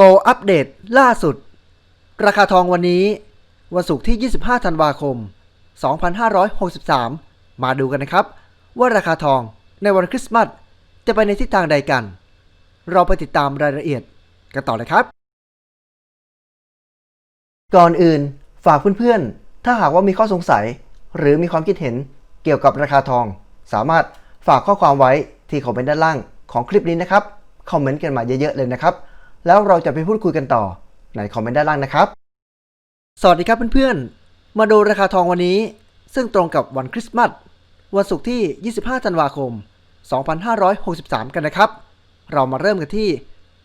Go อัปเดตล่าสุด ราคาทองวันนี้ วันศุกร์ที่ 25 ธันวาคม 2563 มาดูกันนะครับ ว่าราคาทองในวันคริสต์มาสจะไปในทิศทางใดกัน เราไปติดตามรายละเอียดกันต่อเลยครับ ก่อนอื่นฝากเพื่อนๆ ถ้าหากว่ามีข้อสงสัย หรือมีความคิดเห็นเกี่ยวกับราคาทอง สามารถฝากข้อความไว้ที่คอมเมนต์ด้านล่างของคลิปนี้นะครับคอมเมนต์กันมาเยอะๆเลยนะครับ แล้วเราจะไปพูดคุยกันต่อในคอมเมนต์ด้านล่างนะครับ สวัสดีครับเพื่อนๆ มาดูราคาทองวันนี้ ซึ่งตรงกับวันคริสต์มาสวันศุกร์ที่ 25 ธันวาคม 2563 กันนะครับ เรามาเริ่มกันที่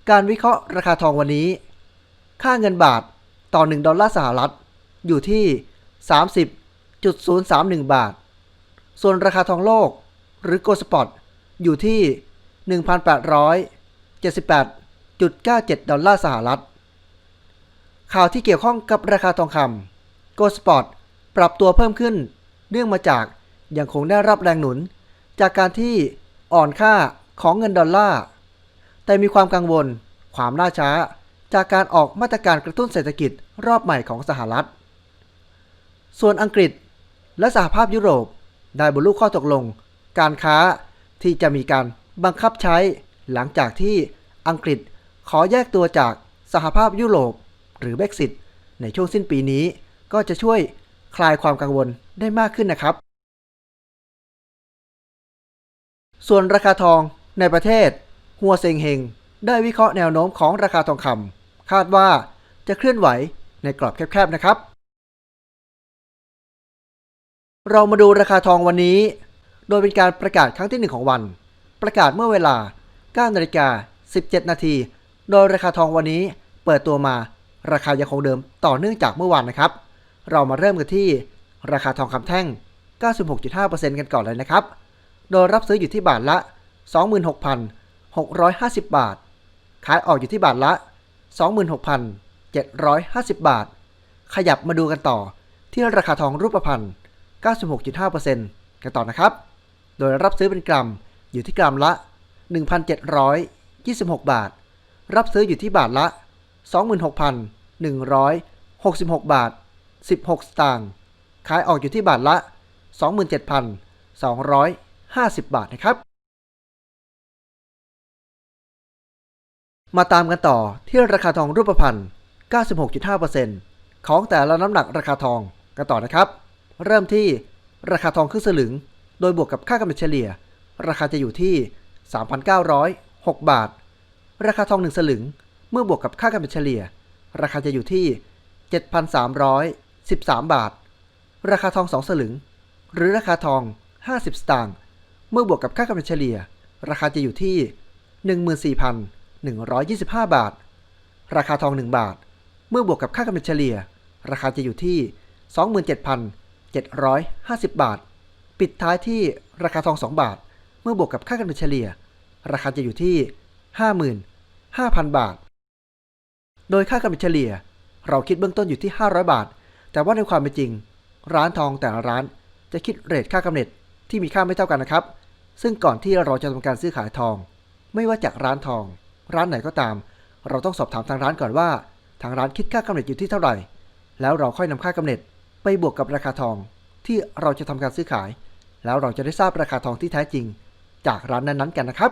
การวิเคราะห์ราคาทองวันนี้ ค่าเงินบาทต่อ 1 ดอลลาร์สหรัฐ อยู่ที่ 30.031 บาท ส่วนราคาทองโลกหรือโกลสปอตอยู่ที่ 1.97 ดอลลาร์สหรัฐ ข่าวที่เกี่ยวข้องกับราคาทองคำโกลด์สปอตปรับตัวเพิ่มขึ้น เนื่องมาจากยังคงได้รับแรงหนุน จากการที่อ่อนค่าของเงินดอลลาร์ แต่มีความกังวลความล่าช้า จากการออกมาตรการกระตุ้นเศรษฐกิจรอบใหม่ของสหรัฐ ส่วนอังกฤษและสหภาพยุโรปได้บรรลุข้อตกลง การค้าที่จะมีการบังคับใช้หลังจากที่อังกฤษ ขอแยกตัวจากสหภาพยุโรปหรือ Brexit ในช่วงสิ้นปีนี้ ก็จะช่วยคลายความกังวลได้มากขึ้นนะครับ ส่วนราคาทองในประเทศ หัวเซงเฮงได้วิเคราะห์แนวโน้มของราคาทองคำคาดว่าจะเคลื่อนไหวในกรอบแคบๆนะครับ เรามาดูราคาทองวันนี้ โดยเป็นการประกาศครั้งที่ 1 ของวัน ประกาศเมื่อเวลา9นาฬิกา17 นาที โดยราคาทองวันนี้เปิดตัวมาราคายังคงเดิมต่อเนื่องจากเมื่อวานนะครับ เรามาเริ่มกันที่ราคาทองคำแท่ง 96.5%กันก่อนเลยนะครับ โดยรับซื้ออยู่ที่บาทละ 26,650 บาท ขายออกอยู่ที่บาทละ 26,750 บาท ขยับมาดูกันต่อที่ราคาทองรูปพรรณ 96.5%กันต่อนะครับ โดยรับซื้อเป็นกรัมอยู่ที่กรัมละ 1,726 บาท รับซื้ออยู่ที่บาทละ 26,166 บาท 16 สตางค์ ขายออกอยู่ที่บาทละ 27,250 บาทนะครับ มาตามกันต่อที่ราคาทองรูปพรรณ 96.5%ของแต่ละน้ำหนักราคาทองกันต่อนะครับ เริ่มที่ราคาทองครึ่งสลึง โดยบวกกับค่ากำเนิดเฉลี่ย ราคาจะอยู่ที่ 3,906 บาท ราคาทอง 1 สลึง เมื่อบวกกับค่ากำเนิดเฉลี่ย ราคาจะอยู่ที่ 7,313 บาท ราคาทอง 2 สลึง หรือราคาทอง 50 สตางค์ เมื่อบวกกับค่ากำเนิดเฉลี่ย ราคาจะอยู่ที่ 14,125 บาท ราคาทอง 1 บาท เมื่อบวกกับค่ากำเนิดเฉลี่ย ราคาจะอยู่ที่ 27,750 บาท ปิดท้ายที่ราคาทอง 2 บาท เมื่อบวกกับค่ากำเนิดเฉลี่ย ราคาจะอยู่ที่ 55,000 บาท โดยค่ากำเนิดเฉลี่ย เราคิดเบื้องต้นอยู่ที่ 500 บาท แต่ว่าในความเป็นจริง ร้านทองแต่ละร้านจะคิดเรทค่ากำเนิดที่มีค่าไม่เท่ากันนะครับ ซึ่งก่อนที่เราจะทำการซื้อขายทอง ไม่ว่าจากร้านทอง ร้านไหนก็ตาม เราต้องสอบถามทางร้านก่อนว่า ทางร้านคิดค่ากำเนิดอยู่ที่เท่าไหร่ แล้วเราค่อยนำค่ากำเนิดไปบวกกับราคาทองที่เราจะทำการซื้อขาย แล้วเราจะได้ทราบราคาทองที่แท้จริง จากร้านนั้นๆกันนะครับ